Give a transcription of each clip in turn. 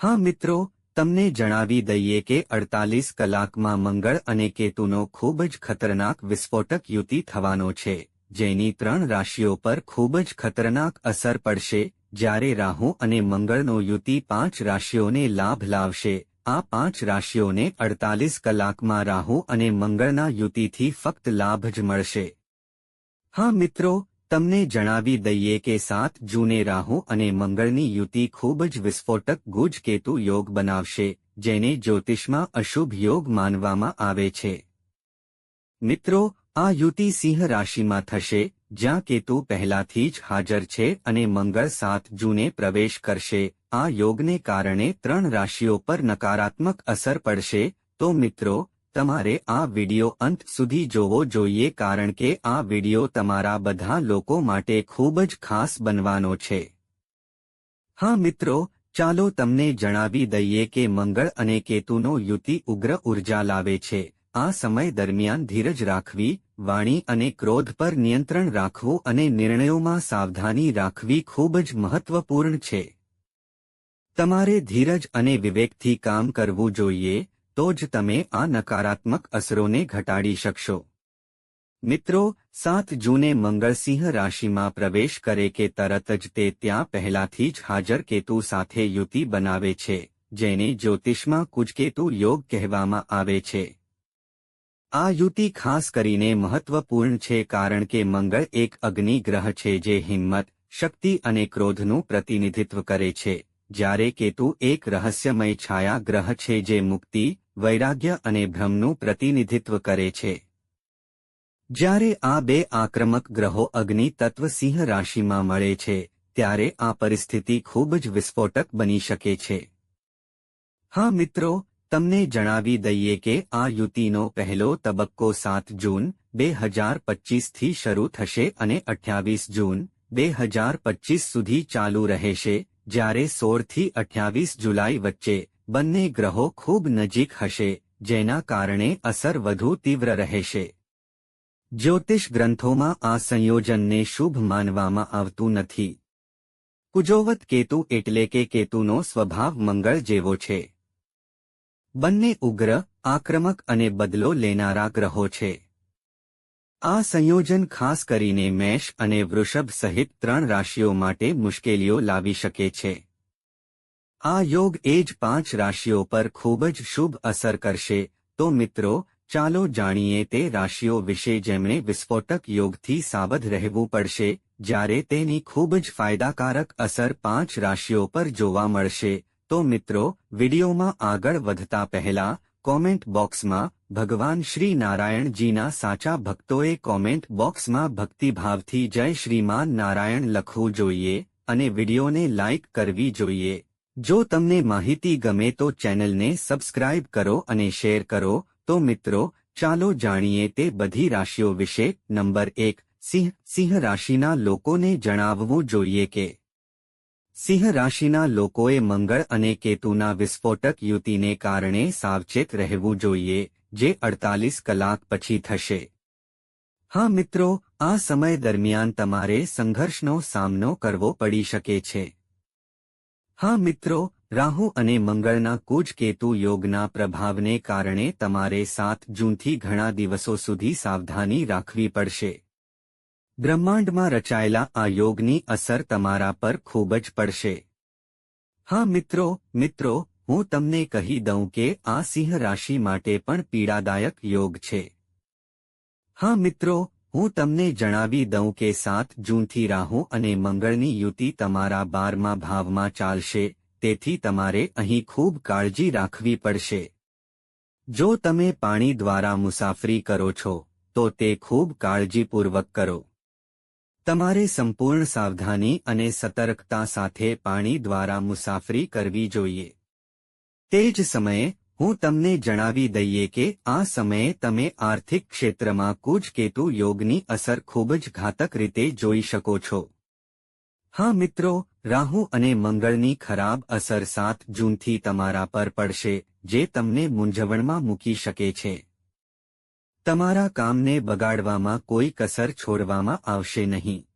હા મિત્રો, તમને જણાવી દઈએ કે અડતાલીસ કલાકમાં મંગળ અને કેતુનો ખૂબ જ ખતરનાક વિસ્ફોટક યુતિ થવાનો છે, જેની ત્રણ રાશિઓ પર ખૂબ જ ખતરનાક અસર પડશે, જ્યારે રાહુ અને મંગળનો યુતિ પાંચ રાશિઓને લાભ લાવશે. આ પાંચ રાશિઓને અડતાલીસ કલાકમાં રાહુ અને મંગળના યુતિથી ફક્ત લાભ જ મળશે. હા મિત્રો તમને જણાવી દઈએ કે સાત જૂને રાહુ અને મંગળની યુતિ ખૂબ જ વિસ્ફોટક ગુજ કેતુ યોગ બનાવશે, જેને જ્યોતિષમાં અશુભ યોગ માનવામાં આવે છે. મિત્રો, આ યુતિ સિંહ રાશિમાં થશે, જ્યાં કેતુ પહેલાથી જ હાજર છે અને મંગળ સાત જૂને પ્રવેશ કરશે. આ યોગને કારણે ત્રણ રાશિઓ પર નકારાત્મક અસર પડશે. તો મિત્રો તમારે આ વિડિયો અંત સુધી જોવો જોઈએ કારણ કે આ વિડિયો તમારા બધા લોકો માટે ખૂબ જ ખાસ બનવાનો છે. હા મિત્રો, ચાલો તમને જણાવી દઈએ કે મંગળ અને કેતુનો યુતિ ઉગ્ર ઊર્જા લાવે છે. આ સમય દરમિયાન ધીરજ રાખવી, વાણી અને ક્રોધ પર નિયંત્રણ રાખવું અને નિર્ણયોમાં સાવધાની રાખવી ખૂબ જ મહત્વપૂર્ણ છે. તમારે ધીરજ અને વિવેકથી કામ કરવું જોઈએ તો જ તમે આ નકારાત્મક અસરોને ઘટાડી શકશો. મિત્રો, સાત જૂને મંગળસિંહ રાશિમાં પ્રવેશ કરે કે તરત જ તે ત્યાં પહેલાથી જ હાજર કેતુ સાથે યુતિ બનાવે છે, જેને જ્યોતિષમાં કુજકેતુ યોગ કહેવામાં આવે છે. આ યુતિ ખાસ કરીને મહત્વપૂર્ણ છે કારણ કે મંગળ એક અગ્નિ ગ્રહ છે જે હિંમત, શક્તિ અને ક્રોધનું પ્રતિનિધિત્વ કરે છે, જ્યારે કેતુ એક રહસ્યમય છાયા ગ્રહ છે જે મુક્તિ વૈરાગ્ય અને ભ્રમનું પ્રતિનિધિત્વ કરે છે. જ્યારે આ બે આક્રમક ગ્રહો અગ્નિ તત્વ સિંહ રાશિમાં મળે છે, ત્યારે આ પરિસ્થિતિ ખૂબ જ વિસ્ફોટક બની શકે છે. હા મિત્રો, તમને જણાવી દઈએ કે આ યુતિનો પહેલો તબક્કો સાત જૂન, બે હજાર પચીસથી શરૂ થશે અને અઠ્યાવીસ જૂન, બે હજાર પચીસ સુધી ચાલુ રહેશે, જ્યારે સોળથી અઠ્યાવીસ જુલાઈ વચ્ચે બંને ગ્રહો ખૂબ નજીક હશે, જેના કારણે અસર વધુ તીવ્ર રહેશે. જ્યોતિષ ગ્રંથોમાં આ સંયોજનને શુભ માનવામાં આવતું નથી. કુજોવત કેતુ એટલે કે કેતુનો સ્વભાવ મંગળ જેવો છે. બંને ઉગ્ર, આક્રમક અને બદલો લેનારા ગ્રહો છે. આ સંયોજન ખાસ કરીને મેષ અને વૃષભ સહિત ત્રણ રાશિઓ માટે મુશ્કેલીઓ લાવી શકે છે. આ યોગ એ જ પાંચ રાશિઓ પર ખૂબ જ શુભ અસર કરશે. તો મિત્રો, ચાલો જાણીએ તે રાશિઓ વિશે જેમણે વિસ્ફોટક યોગથી સાવધ રહેવું પડશે, જ્યારે તેની ખૂબ જ ફાયદાકારક અસર પાંચ રાશિઓ પર જોવા મળશે. તો મિત્રો, વિડીયોમાં આગળ વધતા પહેલા, કોમેન્ટ બોક્સમાં, ભગવાન શ્રી નારાયણજીના સાચા ભક્તોએ કોમેન્ટ બોક્સમાં ભક્તિભાવથી જય શ્રીમાન નારાયણ લખવું જોઈએ, અને વિડીયોને લાઇક કરવી જોઈએ. જો તમને માહિતી ગમે તો ચેનલને સબસ્ક્રાઇબ કરો અને શેર કરો, તો મિત્રો, ચાલો જાણીએ તે બધી રાશિઓ વિશે. નંબર એક, સિંહ સિંહ રાશિના લોકોને જણાવવું જોઈએ કે સિંહ રાશિના લોકોએ મંગળ અને કેતુના વિસ્ફોટક યુતિને કારણે સાવચેત રહેવું જોઈએ, જે અડતાલીસ કલાક પછી થશે. હા મિત્રો, આ સમય દરમિયાન તમારે સંઘર્ષનો સામનો કરવો પડી શકે છે. હા મિત્રો, રાહુ અને મંગળના કેતુ યોગના પ્રભાવને કારણે તમારે સાત જૂનથી ઘણા દિવસો સુધી સાવધાની રાખવી પડશે. બ્રહ્માંડમાં રચાયેલા આ યોગની અસર તમારા પર ખૂબ જ પડશે. હા મિત્રો મિત્રો, હું તમને કહી દઉં કે આ સિંહ રાશિ માટે પણ પીડાદાયક યોગ છે. હા મિત્રો હું તમને જણાવી દઉં કે સાત જૂનથી રાહુ અને મંગળની યુતિ તમારા બારમા ભાવમાં ચાલશે, તેથી તમારે અહીં ખૂબ કાળજી રાખવી પડશે. જો તમે પાણી દ્વારા મુસાફરી કરો છો, તો તે ખૂબ કાળજીપૂર્વક કરો. તમારે સંપૂર્ણ સાવધાની અને સતર્કતા સાથે પાણી દ્વારા મુસાફરી કરવી જોઈએ. તે જ સમયે હું તમને જણાવી દઈએ કે આ સમયે તમે આર્થિક ક્ષેત્રમાં કુજ કેતુ યોગની અસર ખૂબ જ ઘાતક રીતે જોઈ શકો છો. હા મિત્રો, રાહુ અને મંગળની ખરાબ અસર સાત જૂનથી તમારા પર પડશે, જે તમને મૂંઝવણમાં મૂકી શકે છે. તમારા કામને બગાડવામાં કોઈ કસર છોડવામાં આવશે નહીં.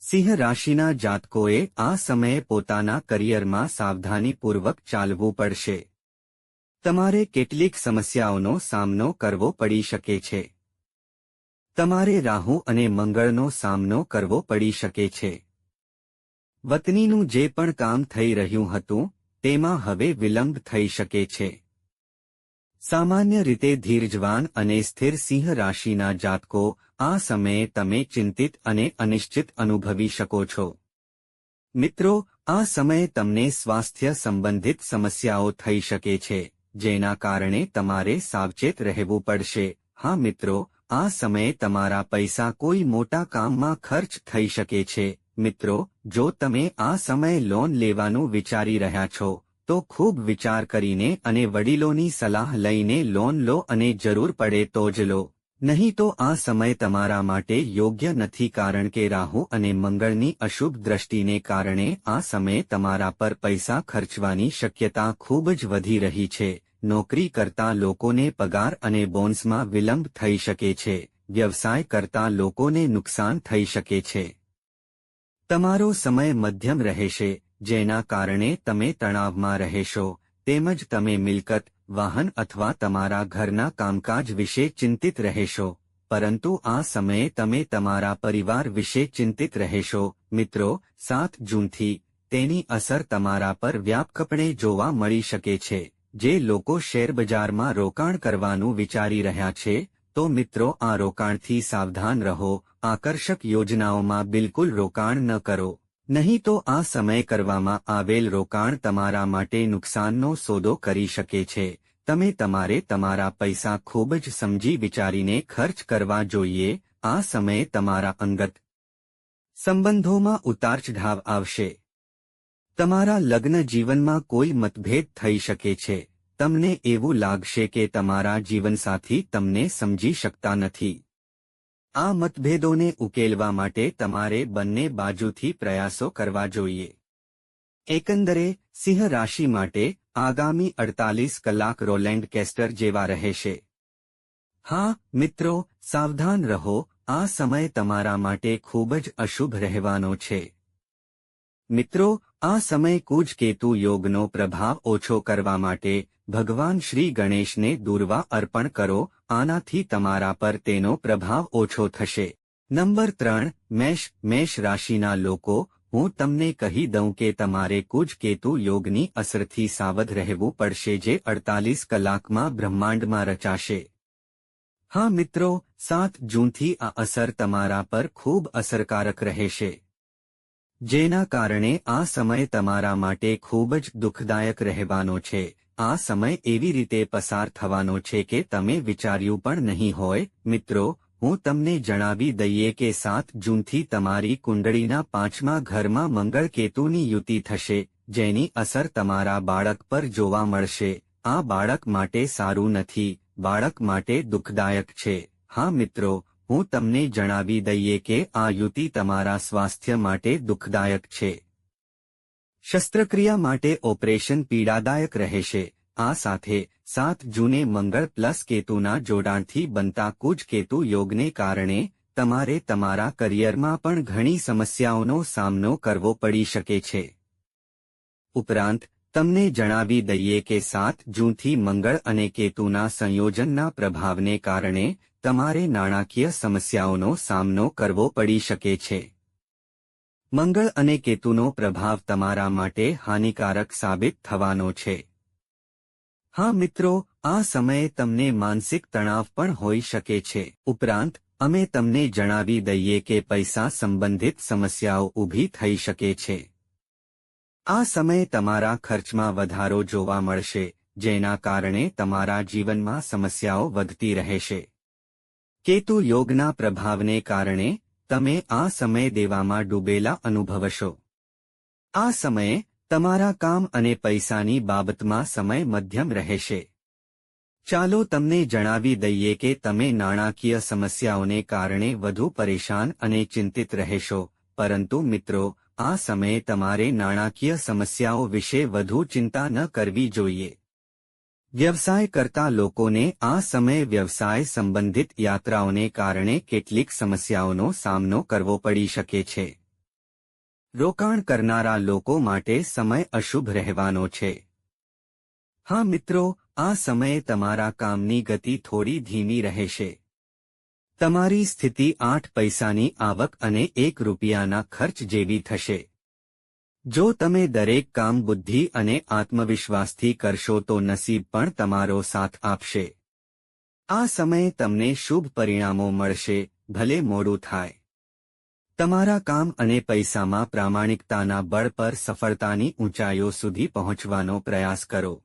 સિંહ રાશિના જાતકોએ આ સમયે પોતાના કરિયરમાં સાવધાનીપૂર્વક ચાલવું પડશે. તમારે કેટલીક સમસ્યાઓનો સામનો કરવો પડી શકે છે. તમારે રાહુ અને મંગળનો સામનો કરવો પડી શકે છે. વતનીનું જે પણ કામ થઈ રહ્યું હતું, તેમાં હવે વિલંબ થઈ શકે છે. સામાન્ય રીતે ધીરજવાન અને સ્થિર સિંહ રાશિના જાતકો આ સમયે તમે ચિંતિત અને અનિશ્ચિત અનુભવી શકો છો. મિત્રો, આ સમયે તમને સ્વાસ્થ્ય સંબંધિત સમસ્યાઓ થઈ શકે છે. જેના કારણે તમારે સાવચેત રહેવું પડશે. હા મિત્રો, આ સમયે તમારા પૈસા કોઈ મોટા કામમાં ખર્ચ થઈ શકે છે. મિત્રો, જો તમે આ સમયે લોન લેવાનું વિચારી રહ્યા છો, તો ખૂબ વિચાર કરીને અને વડીલોની સલાહ લઈને લોન લો અને જરૂર પડે તો જ લો. નહીં તો આ સમય તમારા માટે યોગ્ય નથી કારણ કે રાહુ અને મંગળની અશુભ દ્રષ્ટિને કારણે આ સમયે તમારા પર પૈસા ખર્ચવાની શક્યતા ખૂબ જ વધી રહી છે. નોકરી કરતા લોકોને પગાર અને બોન્સમાં વિલંબ થઈ શકે છે વ્યવસાય કરતા લોકોને નુકસાન થઈ શકે છે. તમારો સમય મધ્યમ રહેશે, જેના કારણે તમે તણાવમાં રહેશો, તેમજ તમે મિલકત, વાહન અથવા તમારા ઘરના કામકાજ વિશે ચિંતિત રહેશો, પરંતુ આ સમયે તમે તમારા પરિવાર વિશે ચિંતિત રહેશો, મિત્રો, સાત જૂનથી તેની અસર તમારા પર વ્યાપકપણે જોવા મળી શકે છે. જે લોકો શેરબજારમાં રોકાણ કરવાનું વિચારી રહ્યા છે, તો મિત્રો આ રોકાણથી સાવધાન રહો, આકર્ષક યોજનાઓમાં બિલકુલ રોકાણ ન કરો. નહીં તો આ સમય કરવામાં આવેલ રોકાણ તમારા માટે નુકસાનનો સોદો કરી શકે છે. તમે તમારે તમારા પૈસા ખૂબ જ સમજી વિચારીને ખર્ચ કરવા જોઈએ, આ સમયે તમારા અંગત સંબંધોમાં ઉતાર ચઢાવ આવશે. તમારા લગ્ન જીવનમાં કોઈ મતભેદ થઈ શકે છે. તમને એવું લાગશે કે તમારા જીવનસાથી તમને સમજી શકતા નથી. આ મતભેદોને ઉકેલવા માટે તમારે બંને બાજુથી પ્રયાસો કરવા જોઈએ. એકંદરે, સિંહ રાશિ માટે આગામી અડતાલીસ કલાક રોલેન્ડ કેસ્ટર જેવા રહેશે. હા, મિત્રો, સાવધાન રહો, આ સમય તમારા માટે ખૂબ જ અશુભ રહેવાનો છે. મિત્રો આ સમય કુજ કેતુ યોગનો પ્રભાવ ઓછો કરવા માટે ભગવાન શ્રી ગણેશને દુર્વા અર્પણ કરો, આનાથી તમારા પર તેનો પ્રભાવ ઓછો થશે. નંબર ત્રણ, મેષ મેષ રાશિના લોકો, હું તમને કહી દઉં કે તમારે કુજ કેતુ યોગની અસરથી સાવધ રહેવું પડશે જે અડતાલીસ કલાકમાં બ્રહ્માંડમાં રચાશે. હા મિત્રો, સાત જૂનથી આ અસર તમારા પર ખૂબ અસરકારક રહેશે. જેના કારણે આ સમય તમારા માટે ખૂબ જ દુઃખદાયક રહેવાનો છે. આ સમય એવી રીતે પસાર થવાનો છે કે તમે વિચાર્યું પણ નહીં હોય. મિત્રો, હું તમને જણાવી દઈએ કે સાત જૂનથી તમારી કુંડળીના પાંચમા ઘરમાં મંગળ કેતુની યુતિ થશે, જેની અસર તમારા બાળક પર જોવા મળશે. આ બાળક માટે સારું નથી, બાળક માટે દુઃખદાયક છે. હા મિત્રો હું તમને જણાવી દઈએ કે આ યુતિ તમારા સ્વાસ્થ્ય માટે દુઃખદાયક છે. શસ્ત્રક્રિયા માટે ઓપરેશન પીડાદાયક રહેશે. આ સાથે, સાત જૂને મંગળ પ્લસ કેતુના જોડાણથી બનતા કુજ કેતુ યોગને કારણે, તમારે તમારા કરિયરમાં પણ ઘણી સમસ્યાઓનો સામનો કરવો પડી શકે છે. ઉપરાંત, તમને જણાવી દઈએ કે સાત જૂનથી મંગળ અને કેતુના સંયોજનના પ્રભાવને કારણે તમારે નાણાકીય સમસ્યાઓનો સામનો કરવો પડી શકે છે. મંગળ અને કેતુનો પ્રભાવ તમારા માટે હાનિકારક સાબિત થવાનો છે. હા મિત્રો, આ સમયે તમને માનસિક તણાવ પણ હોઈ શકે છે. ઉપરાંત, અમે તમને જણાવી દઈએ કે પૈસા સંબંધિત સમસ્યાઓ ઊભી થઈ શકે છે. આ સમયે તમારા ખર્ચમાં વધારો જોવા મળશે, જેના કારણે તમારા જીવનમાં સમસ્યાઓ વધતી રહેશે. કેતુ યોગના પ્રભાવને કારણે તમે આ સમય દેવામાં ડૂબેલા અનુભવશો. આ સમયે તમારા કામ અને પૈસાની બાબતમાં સમય મધ્યમ રહેશે. ચાલો તમને જણાવી દઈએ કે તમે નાણાકીય સમસ્યાઓને કારણે વધુ પરેશાન અને ચિંતિત રહેશો, પરંતુ મિત્રો, આ સમયે તમારે નાણાકીય સમસ્યાઓ વિશે વધુ ચિંતા ન કરવી જોઈએ. વ્યવસાય કરતા લોકોને આ સમયે વ્યવસાય સંબંધિત યાત્રાઓને કારણે કેટલીક સમસ્યાઓનો સામનો કરવો પડી શકે છે. રોકાણ કરનારા લોકો માટે સમય અશુભ રહેવાનો છે. હા મિત્રો, આ સમયે તમારા કામની ગતિ થોડી ધીમી રહેશે. તમારી સ્થિતિ આઠ પૈસાની આવક અને એક રૂપિયાના ખર્ચ જેવી થશે. જો તમે દરેક કામ બુદ્ધિ અને આત્મવિશ્વાસથી કરશો તો નસીબ પણ તમારો સાથ આપશે. આ સમયે તમને શુભ પરિણામો મળશે, ભલે મોડું થાય. તમારા કામ અને પૈસામાં પ્રામાણિકતાના બળ પર સફળતાની ઊંચાઈઓ સુધી પહોંચવાનો પ્રયાસ કરો.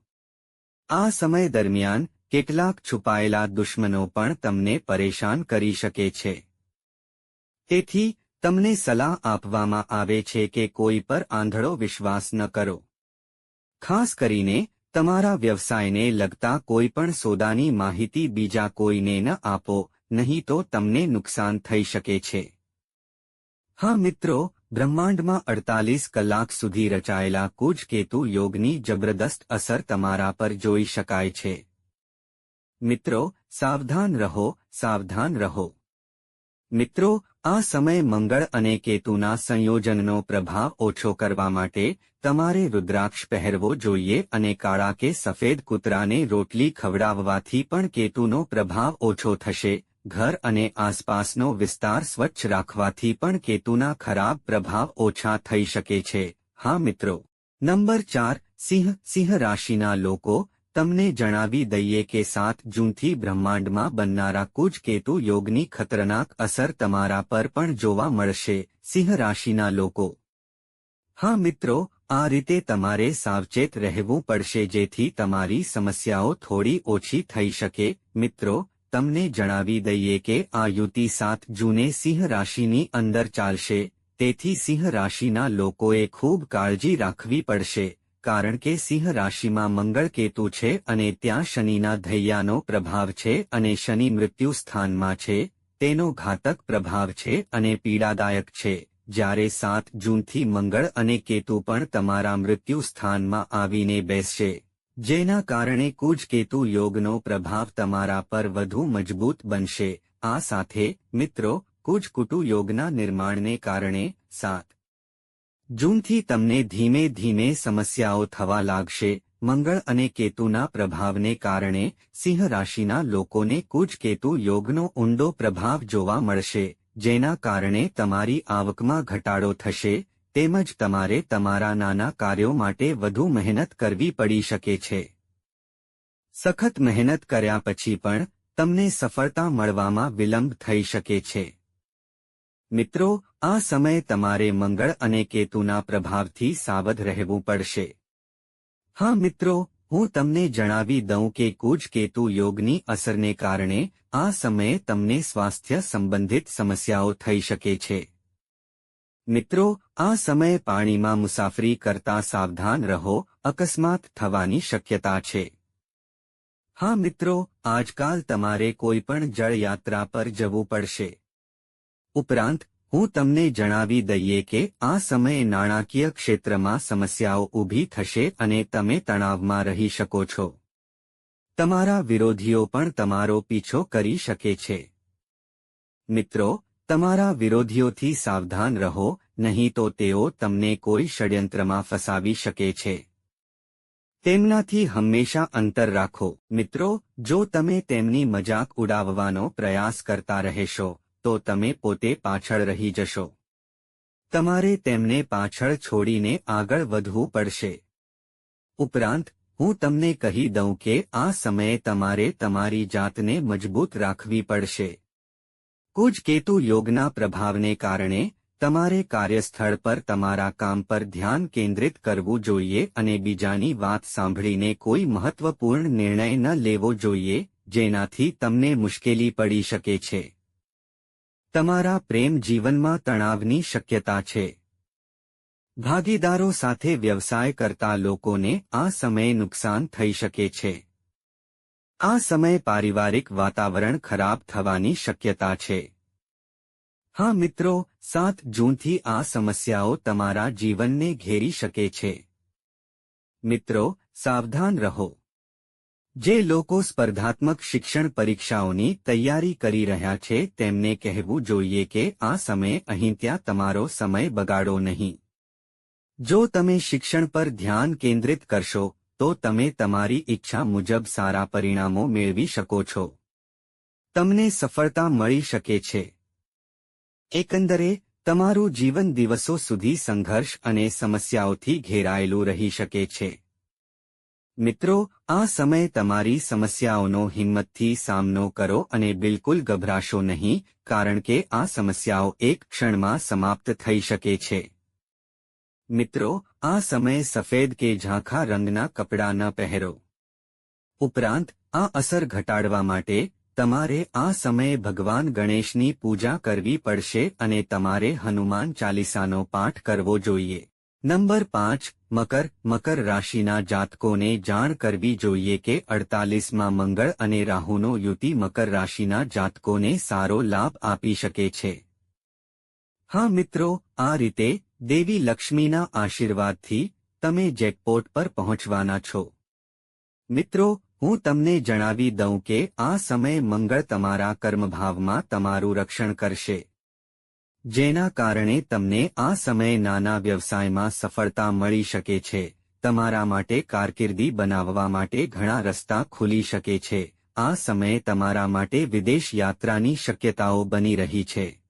આ સમય દરમિયાન કેટલાક છુપાયેલા દુશ્મનો પણ તમને પરેશાન કરી શકે છે. તેથી તમને સલાહ આપવામાં આવે છે કે કોઈ પર આંધળો વિશ્વાસ ન કરો. ખાસ કરીને, તમારા વ્યવસાયને લગતા કોઈ પણ સોદાની માહિતી બીજા કોઈને ન આપો, નહીં તો તમને નુકસાન થઈ શકે છે. હા મિત્રો, બ્રહ્માંડમાં અડતાલીસ કલાક સુધી રચાયેલા કુજ કેતુ યોગની જબરદસ્ત અસર તમારા પર જોઈ શકાય છે. મિત્રો, સાવધાન રહો સાવધાન રહો. મિત્રો, આ સમય મંગળ અને કેતુના સંયોજનનો પ્રભાવ ઓછો કરવા માટે તમારે રુદ્રાક્ષ પહેરવો જોઈએ અને કાળા કે સફેદ કૂતરાને રોટલી ખવડાવવાથી પણ કેતુનો પ્રભાવ ઓછો થશે. ઘર અને આસપાસનો વિસ્તાર સ્વચ્છ રાખવાથી પણ કેતુના ખરાબ પ્રભાવ ઓછા થઈ શકે છે. હા મિત્રો. નંબર ચાર, સિંહ. સિંહ રાશિના લોકો તમને જણાવી દઈએ કે સાત જૂનથી બ્રહ્માંડમાં બનનારા કુજ કેતુ યોગની ખતરનાક અસર તમારા પર પણ જોવા મળશે, સિંહ રાશિના લોકો. હા મિત્રો, આ રીતે તમારે સાવચેત રહેવું પડશે જેથી તમારી સમસ્યાઓ થોડી ઓછી થઈ શકે. મિત્રો, તમને જણાવી દઈએ કે આ યુતિ સાત જૂને સિંહ રાશિની અંદર ચાલશે, તેથી સિંહ રાશિના લોકોએ ખૂબ કાળજી રાખવી પડશે. કારણ કે સિંહ રાશિમાં મંગળ કેતુ છે અને ત્યાં શનિના ધૈયાનો પ્રભાવ છે અને શનિ મૃત્યુ સ્થાનમાં છે, તેનો ઘાતક પ્રભાવ છે અને પીડાદાયક છે. જ્યારે સાત જૂનથી મંગળ અને કેતુ પણ તમારા મૃત્યુ સ્થાનમાં આવીને બેસશે. જેના કારણે કુજકેતુ યોગનો પ્રભાવ તમારા પર વધુ મજબૂત બનશે. આ સાથે, મિત્રો કુજકુટુ યોગના નિર્માણને કારણે સાત જૂનથી તમને ધીમે ધીમે સમસ્યાઓ થવા લાગશે, મંગળ અને કેતુના પ્રભાવને કારણે સિંહ રાશિના લોકોને કુજ કેતુ યોગનો ઊંડો પ્રભાવ જોવા મળશે, જેના કારણે તમારી આવકમાં ઘટાડો થશે, તેમજ તમારે તમારા નાના કાર્યો માટે વધુ મહેનત કરવી પડી શકે છે. સખત મહેનત કર્યા પછી પણ તમને સફળતા મળવામાં વિલંબ થઈ શકે છે. મિત્રો, આ સમયે તમારે મંગળ અને કેતુના પ્રભાવથી સાવધ રહેવું પડશે. હા મિત્રો, હું તમને જણાવી દઉં કે કુજ કેતુ યોગની અસરને કારણે આ સમયે તમને સ્વાસ્થ્ય સંબંધિત સમસ્યાઓ થઈ શકે છે. મિત્રો, આ સમયે પાણીમાં મુસાફરી કરતા સાવધાન રહો, અકસ્માત થવાની શક્યતા છે. હા મિત્રો, આજકાલ તમારે કોઈ પણ જળયાત્રા પર જવું પડશે. ઉપરાંત, હું તમને જણાવી દઈએ કે આ સમયે નાણાકીય ક્ષેત્રમાં સમસ્યાઓ ઊભી થશે અને તમે તણાવમાં રહી શકો છો. તમારા વિરોધીઓ પણ તમારો પીછો કરી શકે છે. મિત્રો, તમારા વિરોધીઓથી સાવધાન રહો, નહીં તો તેઓ તમને કોઈ ષડયંત્રમાં ફસાવી શકે છે. તેમનાથી હંમેશા અંતર રાખો. મિત્રો, જો તમે તેમની મજાક ઉડાવવાનો પ્રયાસ કરતા રહેશો તો તમે પોતે પાછળ રહી જશો. તમારે તેમને પાછળ છોડીને આગળ વધવું પડશે. ઉપરાંત, હું તમને કહી દઉં કે આ સમયે તમારે તમારી જાતને મજબૂત રાખવી પડશે. કુજ કેતુ યોગના પ્રભાવને કારણે, તમારે કાર્યસ્થળ પર તમારા કામ પર ધ્યાન કેન્દ્રિત કરવું જોઈએ અને બીજાની વાત સાંભળીને કોઈ મહત્વપૂર્ણ નિર્ણય ન લેવો જોઈએ, જેનાથી તમને મુશ્કેલી પડી શકે છે. તમારા પ્રેમ જીવનમાં તણાવની શક્યતા છે. ભાગીદારો સાથે વ્યવસાય કરતા લોકોને આ સમયે નુકસાન થઈ શકે છે. આ સમયે પારિવારિક વાતાવરણ ખરાબ થવાની શક્યતા છે. હા મિત્રો, સાત જૂનથી આ સમસ્યાઓ તમારા જીવનને ઘેરી શકે છે. મિત્રો, સાવધાન રહો. જે લોકો સ્પર્ધાત્મક શિક્ષણ પરીક્ષાઓની તૈયારી કરી રહ્યા છે તેમને કહેવું જોઈએ કે આ સમયે અહીં ત્યાં તમારો સમય બગાડો નહીં. જો તમે શિક્ષણ પર ધ્યાન કેન્દ્રિત કરશો, તો તમે તમારી ઈચ્છા મુજબ સારા પરિણામો મેળવી શકો છો. તમને સફળતા મળી શકે છે. એકંદરે, તમારું જીવન દિવસો સુધી સંઘર્ષ અને સમસ્યાઓથી ઘેરાયેલું રહી શકે છે. મિત્રો, આ સમય તમારી સમસ્યાઓનો હિંમતથી સામનો કરો અને બિલકુલ ગભરાશો નહીં, કારણ કે આ સમસ્યાઓ એક ક્ષણમાં સમાપ્ત થઈ શકે છે. મિત્રો, આ સમયે સફેદ કે ઝાંખા રંગના કપડાં ન પહેરો. ઉપરાંત, આ અસર ઘટાડવા માટે, તમારે આ સમયે ભગવાન ગણેશની પૂજા કરવી પડશે અને તમારે હનુમાન ચાલીસાનો પાઠ કરવો જોઈએ. નંબર પાંચ મકર મકર રાશિના જાતકોને જાણ કરવી જોઈએ કે અડતાલીસમાં મંગળ અને રાહુનો યુતિ મકર રાશિના જાતકોને સારો લાભ આપી શકે છે. હા મિત્રો, આ રીતે દેવી લક્ષ્મીના આશીર્વાદથી તમે જેકપોટ પર પહોંચવાના છો. મિત્રો, હું તમને જણાવી દઉં કે આ સમયે મંગળ તમારા કર્મભાવમાં તમારું રક્ષણ કરશે. જેના કારણે તમને આ સમયે નાના વ્યવસાયમાં સફળતા મળી શકે છે. તમારા માટે કારકિર્દી બનાવવા માટે ઘણા રસ્તા ખુલી શકે છે. આ સમયે તમારા માટે વિદેશ યાત્રાની શક્યતાઓ બની રહી છે.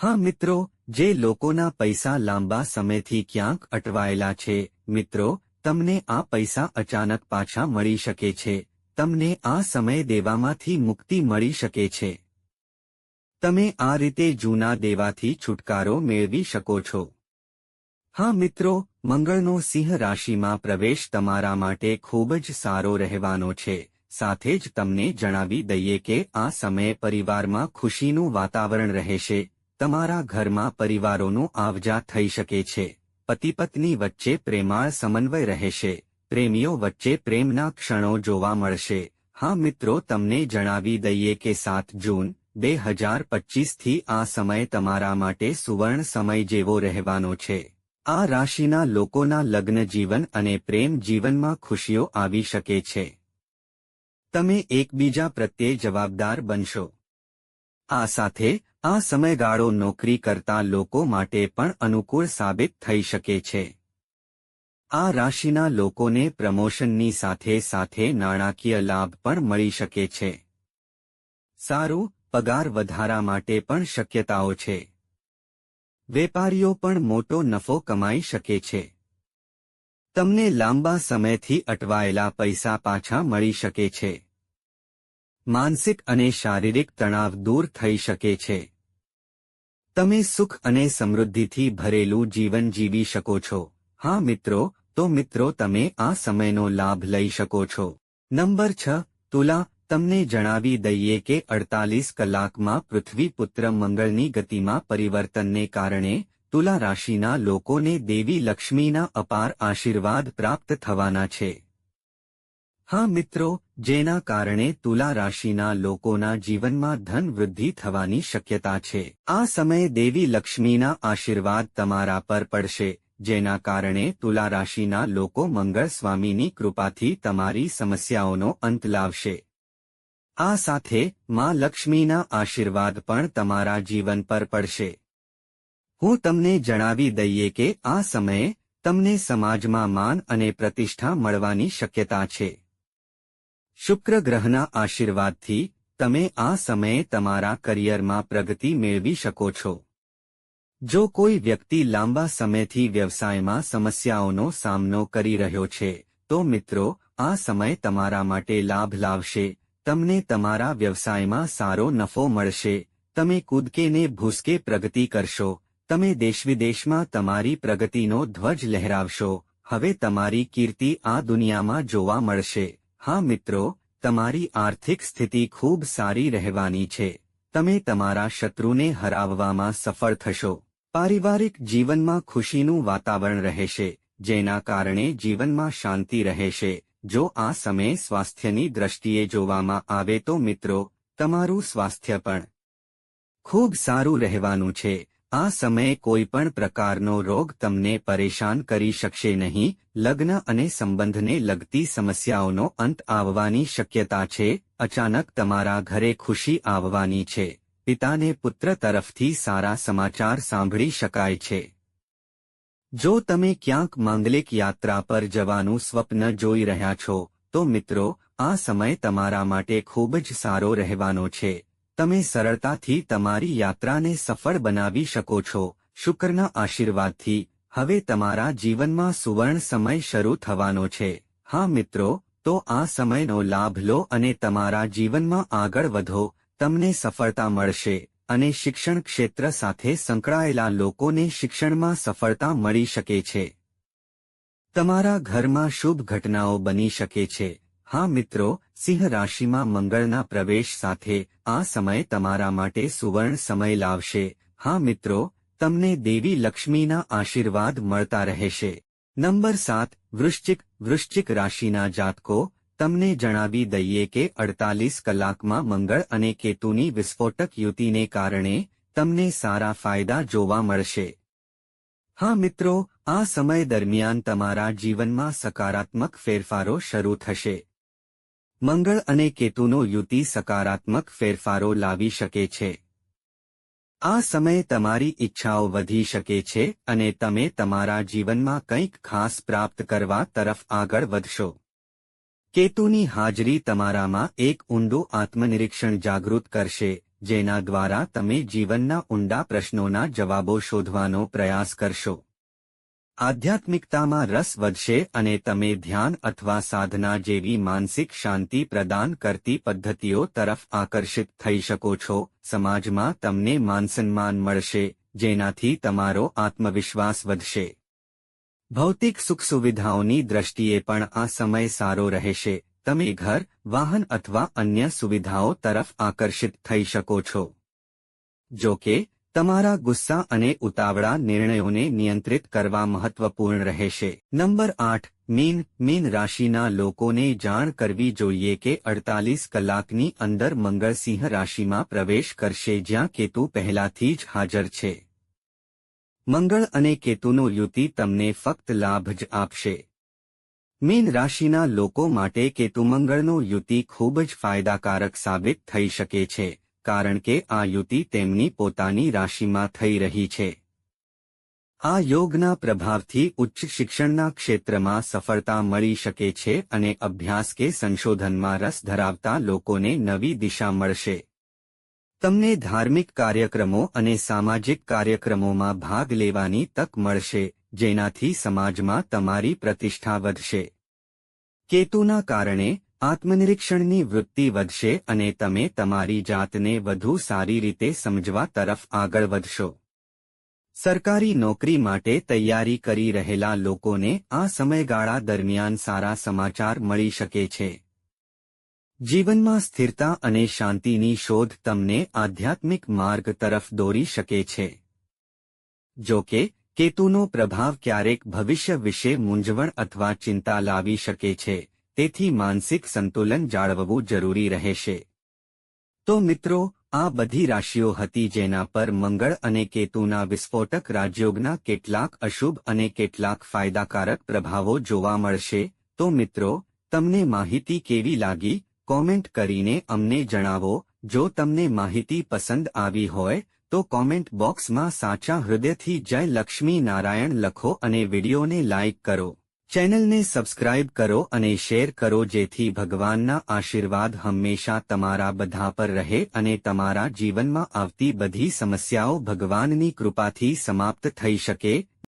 હા મિત્રો, જે લોકોના પૈસા લાંબા સમયથી ક્યાંક અટવાયેલા છે, મિત્રો, તમને આ પૈસા અચાનક પાછા મળી શકે છે. તમને આ સમય દેવામાંથી મુક્તિ મળી શકે છે. તમે આ રીતે જૂના દેવાથી છુટકારો મેળવી શકો છો. હા મિત્રો, મંગળનો સિંહ રાશિમાં પ્રવેશ તમારા માટે ખૂબ જ સારો રહેવાનો છે. સાથે જ તમને જણાવી દઈએ કે આ સમયે પરિવારમાં ખુશીનું વાતાવરણ રહેશે. તમારા ઘરમાં પરિવારોનું આવજા થઈ શકે છે. પતિ પત્ની વચ્ચે પ્રેમાળ સમન્વય રહેશે. પ્રેમીઓ વચ્ચે પ્રેમના ક્ષણો જોવા મળશે. હા મિત્રો, તમને જણાવી દઈએ કે સાત જૂન બે હજાર પચીસથી આ સમય તમારા માટે સુવર્ણ સમય જેવો રહેવાનો છે. આ રાશિના લોકોના લગ્ન જીવન અને પ્રેમ જીવનમાં ખુશીઓ આવી શકે છે. તમે એકબીજા પ્રત્યે જવાબદાર બનશો. આ સાથે આ સમયગાળો નોકરી કરતા લોકો માટે પણ અનુકૂળ સાબિત થઈ શકે છે. આ રાશિના લોકોને પ્રમોશનની સાથે સાથે નાણાકીય લાભ પણ મળી શકે છે. સારું પગાર વધારા માટે પણ શક્યતાઓ છે. વેપારીઓ પણ મોટો નફો કમાઈ શકે છે. તમને લાંબા સમયથી અટવાયેલા પૈસા પાછા મળી શકે છે. માનસિક અને શારીરિક તણાવ દૂર થઈ શકે છે. તમે સુખ અને સમૃદ્ધિથી ભરેલું જીવન જીવી શકો છો. હા મિત્રો, તો મિત્રો તમે આ સમયનો લાભ લઈ શકો છો. નંબર છ, તુલા તમને જણાવી દઈએ કે અડતાલીસ કલાકમાં પૃથ્વી પુત્ર મંગળની ગતિમાં પરિવર્તનને કારણે તુલા રાશિના લોકોને દેવી લક્ષ્મીના અપાર આશીર્વાદ પ્રાપ્ત થવાના છે. હા મિત્રો, જેના કારણે તુલા રાશિના લોકોના જીવનમાં ધન વૃદ્ધિ થવાની શક્યતા છે. આ સમયે દેવી લક્ષ્મીના આશીર્વાદ તમારા પર પડશે, જેના કારણે તુલા રાશિના લોકો મંગળ સ્વામીની કૃપાથી તમારી સમસ્યાઓનો અંત લાવશે. આ સાથે માં લક્ષ્મીના આશીર્વાદ પણ તમારા જીવન પર પડશે. હું તમને જણાવી દઈએ કે આ સમયે તમને સમાજમાં માન અને પ્રતિષ્ઠા મળવાની શક્યતા છે. શુક્ર ગ્રહના આશીર્વાદથી તમે આ સમયે તમારા કરિયરમાં પ્રગતિ મેળવી શકો છો. જો કોઈ વ્યક્તિ લાંબા સમયથી વ્યવસાયમાં સમસ્યાઓનો સામનો કરી રહ્યો છે, તો મિત્રો, આ સમય તમારા માટે લાભ લાવશે. તમને તમારા વ્યવસાયમાં સારો નફો મળશે. તમે કૂદકેને ભૂસકે પ્રગતિ કરશો. તમે દેશવિદેશમાં તમારી પ્રગતિનો ધ્વજ લહેરાવશો. હવે તમારી કીર્તિ આ દુનિયામાં જોવા મળશે. હા મિત્રો, તમારી આર્થિક સ્થિતિ ખૂબ સારી રહેવાની છે. તમે તમારા શત્રુને હરાવવામાં સફળ થશો. પારિવારિક જીવનમાં ખુશીનું વાતાવરણ રહેશે, જેના કારણે જીવનમાં શાંતિ રહેશે. જો આ સમયે સ્વાસ્થ્યની દ્રષ્ટિએ જોવામાં આવે તો મિત્રો, તમારું સ્વાસ્થ્ય પણ ખૂબ સારું રહેવાનું છે. આ સમયે કોઈ પણ પ્રકારનો રોગ તમને પરેશાન કરી શકશે નહીં. લગ્ન અને સંબંધને લગતી સમસ્યાઓનો અંત આવવાની શક્યતા છે. અચાનક તમારા ઘરે ખુશી આવવાની છે. પિતાને પુત્ર તરફથી સારા સમાચાર સાંભળી શકાય છે. જો તમે ક્યાંક માંગલિક યાત્રા પર જવાનું સ્વપ્ન જોઈ રહ્યા છો, તો મિત્રો, આ સમય તમારા માટે ખૂબ જ સારો રહેવાનો છે. તમે સરળતાથી તમારી યાત્રાને સફળ બનાવી શકો છો. શુક્રના આશીર્વાદથી, હવે તમારા જીવનમાં સુવર્ણ સમય શરૂ થવાનો છે. હા મિત્રો, તો આ સમયનો લાભ લો અને તમારા જીવનમાં આગળ વધો, તમને સફળતા મળશે. અને શિક્ષણ ક્ષેત્ર સાથે સંકળાયેલા લોકોને શિક્ષણમાં સફળતા મળી શકે છે. તમારા ઘરમાં શુભ ઘટનાઓ બની શકે છે. હા મિત્રો, સિંહ રાશિમાં મંગળના પ્રવેશ સાથે આ સમય તમારા માટે સુવર્ણ સમય લાવશે. હા મિત્રો, તમને દેવી લક્ષ્મીના આશીર્વાદ મળતા રહેશે. નંબર સાત, વૃશ્ચિક વૃશ્ચિક રાશિના જાતકો તમને જણાવી દઈએ કે અડતાલીસ કલાકમાં મંગળ અને કેતુની વિસ્ફોટક યુતિને કારણે તમને સારા ફાયદા જોવા મળશે. હા મિત્રો, આ સમય દરમિયાન તમારા જીવનમાં સકારાત્મક ફેરફારો શરૂ થશે. મંગળ અને કેતુનો યુતિ સકારાત્મક ફેરફારો લાવી શકે છે. આ સમયે તમારી ઈચ્છાઓ વધી શકે છે અને તમે તમારા જીવનમાં કંઈક ખાસ પ્રાપ્ત કરવા તરફ આગળ વધશો. કેતુની હાજરી તમારામાં એક ઊંડું આત્મનિરીક્ષણ જાગૃત કરશે, જેના દ્વારા તમે જીવનના ઊંડા પ્રશ્નોના જવાબો શોધવાનો પ્રયાસ કરશો. આધ્યાત્મિકતામાં રસ વધશે અને તમે ધ્યાન અથવા સાધના જેવી માનસિક શાંતિ પ્રદાન કરતી પદ્ધતિઓ તરફ આકર્ષિત થઈ શકો છો. સમાજમાં તમને માનસન્માન મળશે, જેનાથી તમારો આત્મવિશ્વાસ વધશે. ભૌતિક સુખ સુવિધાઓની દ્રષ્ટિએ પણ આ સમય સારો રહેશે. તમે ઘર, વાહન અથવા અન્ય સુવિધાઓ તરફ આકર્ષિત થઈ શકો છો. જો કે, તમારા ગુસ્સા અને ઉતાવળા નિર્ણયોને નિયંત્રિત કરવા મહત્વપૂર્ણ રહેશે. નંબર આઠ, મીન મીન રાશિના લોકોને જાણ કરવી જોઈએ કે અડતાલીસ કલાકની અંદર મંગળસિંહ રાશિમાં પ્રવેશ કરશે જ્યાં કેતુ પહેલાથી જ હાજર છે. મંગળ અને કેતુનો યુતિ તમને ફક્ત લાભ જ આપશે. મીન રાશિના લોકો માટે કેતુમંગળનો યુતિ ખૂબ જ ફાયદાકારક સાબિત થઈ શકે છે, કારણ કે આ યુતિ તેમની પોતાની રાશિમાં થઈ રહી છે. આ યોગના પ્રભાવથી ઉચ્ચ શિક્ષણના ક્ષેત્રમાં સફળતા મળી શકે છે અને અભ્યાસ કે સંશોધનમાં રસ ધરાવતા લોકોને નવી દિશા મળશે. તમને ધાર્મિક કાર્યક્રમો અને સામાજિક કાર્યક્રમોમાં ભાગ લેવાની તક મળશે, જેનાથી સમાજમાં તમારી પ્રતિષ્ઠા વધશે. કેતુના કારણે, આત્મનિરીક્ષણની વૃત્તિ વધશે અને તમે તમારી જાતને વધુ સારી રીતે સમજવા તરફ આગળ વધશો. સરકારી નોકરી માટે તૈયારી કરી રહેલા લોકોને આ સમયગાળા દરમિયાન સારા સમાચાર મળી શકે છે. જીવનમાં સ્થિરતા અને શાંતિની શોધ તમને આધ્યાત્મિક માર્ગ તરફ દોરી શકે છે. જો કે, કેતુનો પ્રભાવ ક્યારેક ભવિષ્ય વિશે મૂંઝવણ અથવા ચિંતા લાવી શકે છે, તેથી માનસિક સંતુલન જાળવવું જરૂરી રહેશે. તો મિત્રો, આ બધી રાશિઓ હતી જેના પર મંગળ અને કેતુના વિસ્ફોટક રાજયોગના કેટલાક અશુભ અને કેટલાક ફાયદાકારક પ્રભાવો જોવા મળશે. તો મિત્રો, તમને માહિતી કેવી લાગી? કોમેન્ટ કરીને અમને જણાવો. જો તમને માહિતી પસંદ આવી હોય, તો કોમેન્ટ બોક્સમાં સાચા હૃદયથી જય લક્ષ્મી નારાયણ લખો અને વિડીયોને લાઇક કરો. ચેનલને સબસ્ક્રાઇબ કરો અને શેર કરો જેથી ભગવાનના આશીર્વાદ હંમેશા તમારા બધા પર રહે અને તમારા જીવનમાં આવતી બધી સમસ્યાઓ ભગવાનની કૃપાથી સમાપ્ત થઈ શકે.